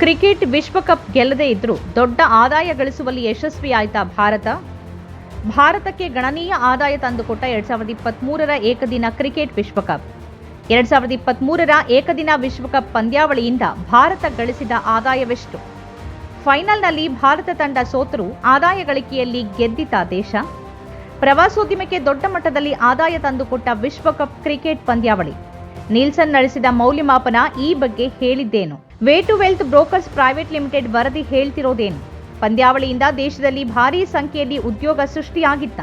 Cricket ವಿಶ್ವಕಪ್ ಗೆಲ್ಲದೇ ಇದ್ರೂ ದೊಡ್ಡ ಆದಾಯ ಗಳಿಸುವಲ್ಲಿ ಯಶಸ್ವಿಯಾಯ್ತಾ ಭಾರತ. ಭಾರತಕ್ಕೆ ಗಣನೀಯ ಆದಾಯ ತಂದುಕೊಟ್ಟ ಎರಡ್ ಸಾವಿರದ ಇಪ್ಪತ್ತ್ಮೂರರ ಏಕದಿನ ಕ್ರಿಕೆಟ್ ವಿಶ್ವಕಪ್. ಎರಡ್ ಸಾವಿರದ ಇಪ್ಪತ್ತ್ಮೂರರ ಏಕದಿನ ವಿಶ್ವಕಪ್ ಪಂದ್ಯಾವಳಿಯಿಂದ ಭಾರತ ಗಳಿಸಿದ ಆದಾಯವೆಷ್ಟು? ಫೈನಲ್ನಲ್ಲಿ ಭಾರತ ತಂಡ ಸೋತರೂ ಆದಾಯ ಗಳಿಕೆಯಲ್ಲಿ ಗೆದ್ದಿತ ದೇಶ. ಪ್ರವಾಸೋದ್ಯಮಕ್ಕೆ ದೊಡ್ಡ ಮಟ್ಟದಲ್ಲಿ ಆದಾಯ ತಂದುಕೊಟ್ಟ ವಿಶ್ವಕಪ್ ಕ್ರಿಕೆಟ್ ಪಂದ್ಯಾವಳಿ. ನೀಲ್ಸನ್ ನಡೆಸಿದ ಮೌಲ್ಯಮಾಪನ ಈ ಬಗ್ಗೆ ಹೇಳಿದ್ದೇನು? Way to wealth brokers private limited ವರದಿ ಹೇಳ್ತಿರೋದೇನು? ಪಂದ್ಯಾವಳಿಯಿಂದ ದೇಶದಲ್ಲಿ ಭಾರೀ ಸಂಖ್ಯೆಯಲ್ಲಿ ಉದ್ಯೋಗ ಸೃಷ್ಟಿಯಾಗಿತ್ತ.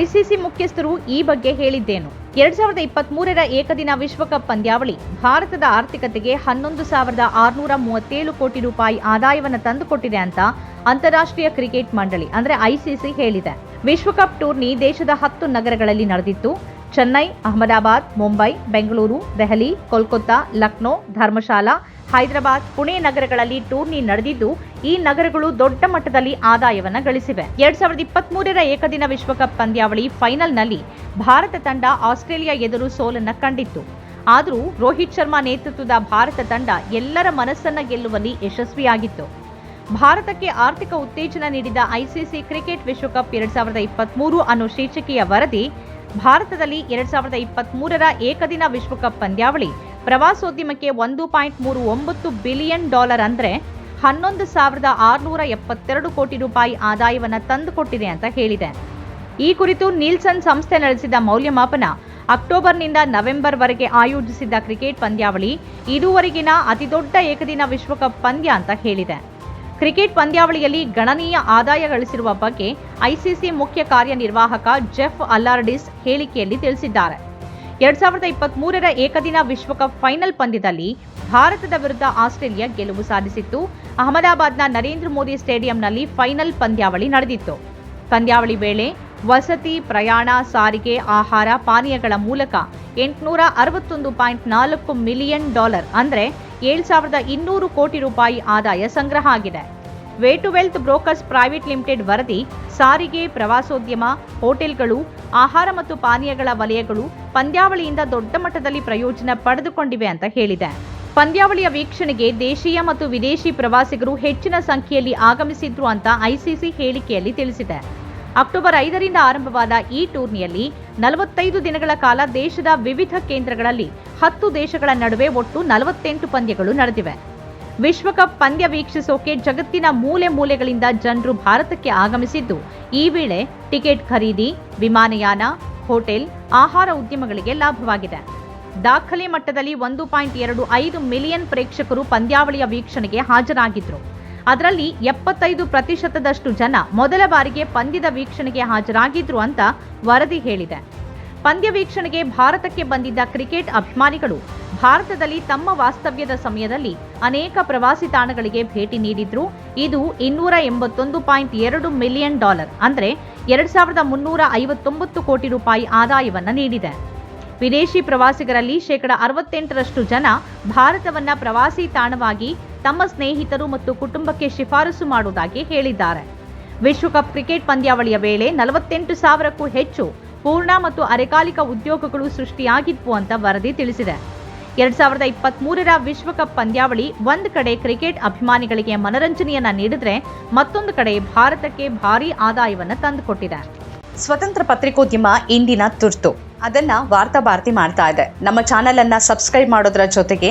ಐಸಿಸಿ ಮುಖ್ಯಸ್ಥರು ಈ ಬಗ್ಗೆ ಹೇಳಿದ್ದೇನು. ಎರಡ್ ಸಾವಿರದ ಇಪ್ಪತ್ತ್ ಮೂರರ ಏಕದಿನ ವಿಶ್ವಕಪ್ ಪಂದ್ಯಾವಳಿ ಭಾರತದ ಆರ್ಥಿಕತೆಗೆ ಹನ್ನೊಂದು ಸಾವಿರದ ಆರುನೂರ ಮೂವತ್ತೇಳು ಕೋಟಿ ರೂಪಾಯಿ ಆದಾಯವನ್ನು ತಂದುಕೊಟ್ಟಿದೆ ಅಂತ ಅಂತಾರಾಷ್ಟ್ರೀಯ ಕ್ರಿಕೆಟ್ ಮಂಡಳಿ, ಅಂದ್ರೆ ಐಸಿಸಿ ಹೇಳಿದೆ. ವಿಶ್ವಕಪ್ ಟೂರ್ನಿ ದೇಶದ ಹತ್ತು ನಗರಗಳಲ್ಲಿ ನಡೆದಿತ್ತು. ಚೆನ್ನೈ, ಅಹಮದಾಬಾದ್, ಮುಂಬೈ, ಬೆಂಗಳೂರು, ದೆಹಲಿ, ಕೋಲ್ಕತ್ತಾ, ಲಕ್ನೋ, ಧರ್ಮಶಾಲಾ ಹೈದರಾಬಾದ್, ಪುಣೆ ನಗರಗಳಲ್ಲಿ ಟೂರ್ನಿ ನಡೆದಿದ್ದು, ಈ ನಗರಗಳು ದೊಡ್ಡ ಮಟ್ಟದಲ್ಲಿ ಆದಾಯವನ್ನು ಗಳಿಸಿವೆ. ಎರಡ್ ಸಾವಿರದ ಇಪ್ಪತ್ತ್ ಮೂರರ ಏಕದಿನ ವಿಶ್ವಕಪ್ ಪಂದ್ಯಾವಳಿ ಫೈನಲ್ನಲ್ಲಿ ಭಾರತ ತಂಡ ಆಸ್ಟ್ರೇಲಿಯಾ ಎದುರು ಸೋಲನ್ನ ಕಂಡಿತ್ತು. ಆದರೂ ರೋಹಿತ್ ಶರ್ಮಾ ನೇತೃತ್ವದ ಭಾರತ ತಂಡ ಎಲ್ಲರ ಮನಸ್ಸನ್ನ ಗೆಲ್ಲುವಲ್ಲಿ ಯಶಸ್ವಿಯಾಗಿತ್ತು. ಭಾರತಕ್ಕೆ ಆರ್ಥಿಕ ಉತ್ತೇಜನ ನೀಡಿದ ಐಸಿಸಿ ಕ್ರಿಕೆಟ್ ವಿಶ್ವಕಪ್ ಎರಡ್ ಸಾವಿರದ ಇಪ್ಪತ್ತ್ಮೂರು ಅನ್ನೋ ಶೀರ್ಷಿಕೆಯ ವರದಿ, ಭಾರತದಲ್ಲಿ ಎರಡ್ ಸಾವಿರದ ಇಪ್ಪತ್ತ್ ಮೂರರ ಏಕದಿನ ವಿಶ್ವಕಪ್ ಪಂದ್ಯಾವಳಿ ಪ್ರವಾಸೋದ್ಯಮಕ್ಕೆ ಒಂದು ಪಾಯಿಂಟ್ ಮೂರು ಒಂಬತ್ತು ಬಿಲಿಯನ್ ಡಾಲರ್ ಅಂದರೆ ಹನ್ನೊಂದು ಸಾವಿರದ ಆರುನೂರ ಎಪ್ಪತ್ತೆರಡು ಕೋಟಿ ರೂಪಾಯಿ ಆದಾಯವನ್ನು ತಂದುಕೊಟ್ಟಿದೆ ಅಂತ ಹೇಳಿದೆ. ಈ ಕುರಿತು ನೀಲ್ಸನ್ ಸಂಸ್ಥೆ ನಡೆಸಿದ ಮೌಲ್ಯಮಾಪನ ಅಕ್ಟೋಬರ್ನಿಂದ ನವೆಂಬರ್ವರೆಗೆ ಆಯೋಜಿಸಿದ್ದ ಕ್ರಿಕೆಟ್ ಪಂದ್ಯಾವಳಿ ಇದುವರೆಗಿನ ಅತಿದೊಡ್ಡ ಏಕದಿನ ವಿಶ್ವಕಪ್ ಪಂದ್ಯ ಅಂತ ಹೇಳಿದೆ. ಕ್ರಿಕೆಟ್ ಪಂದ್ಯಾವಳಿಯಲ್ಲಿ ಗಣನೀಯ ಆದಾಯ ಗಳಿಸಿರುವ ಬಗ್ಗೆ ಐಸಿಸಿ ಮುಖ್ಯ ಕಾರ್ಯನಿರ್ವಾಹಕ ಜೆಫ್ ಅಲ್ಲಾರ್ಡಿಸ್ ಹೇಳಿಕೆಯಲ್ಲಿ ತಿಳಿಸಿದ್ದಾರೆ. ಎರಡ್ ಸಾವಿರದ ಇಪ್ಪತ್ತ್ ಮೂರರ ಏಕದಿನ ವಿಶ್ವಕಪ್ ಫೈನಲ್ ಪಂದ್ಯದಲ್ಲಿ ಭಾರತದ ವಿರುದ್ಧ ಆಸ್ಟ್ರೇಲಿಯಾ ಗೆಲುವು ಸಾಧಿಸಿತ್ತು. ಅಹಮದಾಬಾದ್ನ ನರೇಂದ್ರ ಮೋದಿ ಸ್ಟೇಡಿಯಂನಲ್ಲಿ ಫೈನಲ್ ಪಂದ್ಯಾವಳಿ ನಡೆದಿತ್ತು. ಪಂದ್ಯಾವಳಿ ವೇಳೆ ವಸತಿ, ಪ್ರಯಾಣ, ಸಾರಿಗೆ, ಆಹಾರ, ಪಾನೀಯಗಳ ಮೂಲಕ ಎಂಟುನೂರ ಅರವತ್ತೊಂದು ಪಾಯಿಂಟ್ ನಾಲ್ಕು ಮಿಲಿಯನ್ ಡಾಲರ್, ಅಂದರೆ ಏಳು ಸಾವಿರದ ಇನ್ನೂರು ಕೋಟಿ ರೂಪಾಯಿ ಆದಾಯ ಸಂಗ್ರಹ ಆಗಿದೆ. Way to wealth brokers private limited ವರದಿ, ಸಾರಿಗೆ, ಪ್ರವಾಸೋದ್ಯಮ, ಹೋಟೆಲ್ಗಳು, ಆಹಾರ ಮತ್ತು ಪಾನೀಯಗಳ ವಲಯಗಳು ಪಂದ್ಯಾವಳಿಯಿಂದ ದೊಡ್ಡ ಮಟ್ಟದಲ್ಲಿ ಪ್ರಯೋಜನ ಪಡೆದುಕೊಂಡಿವೆ ಅಂತ ಹೇಳಿದೆ. ಪಂದ್ಯಾವಳಿಯ ವೀಕ್ಷಣೆಗೆ ದೇಶೀಯ ಮತ್ತು ವಿದೇಶಿ ಪ್ರವಾಸಿಗರು ಹೆಚ್ಚಿನ ಸಂಖ್ಯೆಯಲ್ಲಿ ಆಗಮಿಸಿದ್ರು ಅಂತ ಐಸಿಸಿ ಹೇಳಿಕೆಯಲ್ಲಿ ತಿಳಿಸಿದೆ. ಅಕ್ಟೋಬರ್ ಐದರಿಂದ ಆರಂಭವಾದ ಈ ಟೂರ್ನಿಯಲ್ಲಿ ನಲವತ್ತೈದು ದಿನಗಳ ಕಾಲ ದೇಶದ ವಿವಿಧ ಕೇಂದ್ರಗಳಲ್ಲಿ ಹತ್ತು ದೇಶಗಳ ನಡುವೆ ಒಟ್ಟು ನಲವತ್ತೆಂಟು ಪಂದ್ಯಗಳು ನಡೆದಿವೆ. ವಿಶ್ವಕಪ್ ಪಂದ್ಯ ವೀಕ್ಷಿಸೋಕೆ ಜಗತ್ತಿನ ಮೂಲೆ ಮೂಲೆಗಳಿಂದ ಜನರು ಭಾರತಕ್ಕೆ ಆಗಮಿಸಿದ್ದು. ಈ ವೇಳೆ ಟಿಕೆಟ್ ಖರೀದಿ, ವಿಮಾನಯಾನ, ಹೋಟೆಲ್, ಆಹಾರ ಉದ್ಯಮಗಳಿಗೆ ಲಾಭವಾಗಿದೆ. ದಾಖಲೆ ಮಟ್ಟದಲ್ಲಿ ಒಂದು ಪಾಯಿಂಟ್ ಎರಡು ಐದು ಮಿಲಿಯನ್ ಪ್ರೇಕ್ಷಕರು ಪಂದ್ಯಾವಳಿಯ ವೀಕ್ಷಣೆಗೆ ಹಾಜರಾಗಿದ್ರು. ಅದರಲ್ಲಿ ಎಪ್ಪತ್ತೈದು ಪ್ರತಿಶತದಷ್ಟು ಜನ ಮೊದಲ ಬಾರಿಗೆ ಪಂದ್ಯದ ವೀಕ್ಷಣೆಗೆ ಹಾಜರಾಗಿದ್ರು ಅಂತ ವರದಿ ಹೇಳಿದೆ. ಪಂದ್ಯ ವೀಕ್ಷಣೆಗೆ ಭಾರತಕ್ಕೆ ಬಂದಿದ್ದ ಕ್ರಿಕೆಟ್ ಅಭಿಮಾನಿಗಳು ಭಾರತದಲ್ಲಿ ತಮ್ಮ ವಾಸ್ತವ್ಯದ ಸಮಯದಲ್ಲಿ ಅನೇಕ ಪ್ರವಾಸಿ ತಾಣಗಳಿಗೆ ಭೇಟಿ ನೀಡಿದ್ರು. ಇದು ಇನ್ನೂರ ಎಂಬತ್ತೊಂದು ಪಾಯಿಂಟ್ ಎರಡು ಮಿಲಿಯನ್ ಡಾಲರ್ ಅಂದರೆ ಎರಡು ಸಾವಿರದ ಮುನ್ನೂರ ಐವತ್ತೊಂಬತ್ತು ಕೋಟಿ ರೂಪಾಯಿ ಆದಾಯವನ್ನು ನೀಡಿದೆ. ವಿದೇಶಿ ಪ್ರವಾಸಿಗರಲ್ಲಿ ಶೇಕಡ ಅರವತ್ತೆಂಟರಷ್ಟು ಜನ ಭಾರತವನ್ನ ಪ್ರವಾಸಿ ತಾಣವಾಗಿ ತಮ್ಮ ಸ್ನೇಹಿತರು ಮತ್ತು ಕುಟುಂಬಕ್ಕೆ ಶಿಫಾರಸು ಮಾಡುವುದಾಗಿ ಹೇಳಿದ್ದಾರೆ. ವಿಶ್ವಕಪ್ ಕ್ರಿಕೆಟ್ ಪಂದ್ಯಾವಳಿಯ ವೇಳೆ ನಲವತ್ತೆಂಟು ಸಾವಿರಕ್ಕೂ ಹೆಚ್ಚು ಪೂರ್ಣ ಮತ್ತು ಅರೆಕಾಲಿಕ ಉದ್ಯೋಗಗಳು ಸೃಷ್ಟಿಯಾಗಿದ್ವು ಅಂತ ವರದಿ ತಿಳಿಸಿದೆ. ಎರಡ್ ಸಾವಿರದ ಇಪ್ಪತ್ತ್ ಮೂರರ ವಿಶ್ವಕಪ್ ಪಂದ್ಯಾವಳಿ ಒಂದು ಕಡೆ ಕ್ರಿಕೆಟ್ ಅಭಿಮಾನಿಗಳಿಗೆ ಮನರಂಜನೆಯನ್ನ ನೀಡಿದ್ರೆ ಮತ್ತೊಂದು ಕಡೆ ಭಾರತಕ್ಕೆ ಭಾರಿ ಆದಾಯವನ್ನ ತಂದುಕೊಟ್ಟಿದೆ. ಸ್ವತಂತ್ರ ಪತ್ರಿಕೋದ್ಯಮ ಇಂದಿನ ತುರ್ತು. ಅದನ್ನ ವಾರ್ತಾ ಭಾರತಿ ಮಾಡ್ತಾ ಇದೆ. ನಮ್ಮ ಚಾನೆಲ್ ಅನ್ನ ಸಬ್ಸ್ಕ್ರೈಬ್ ಮಾಡೋದ್ರ ಜೊತೆಗೆ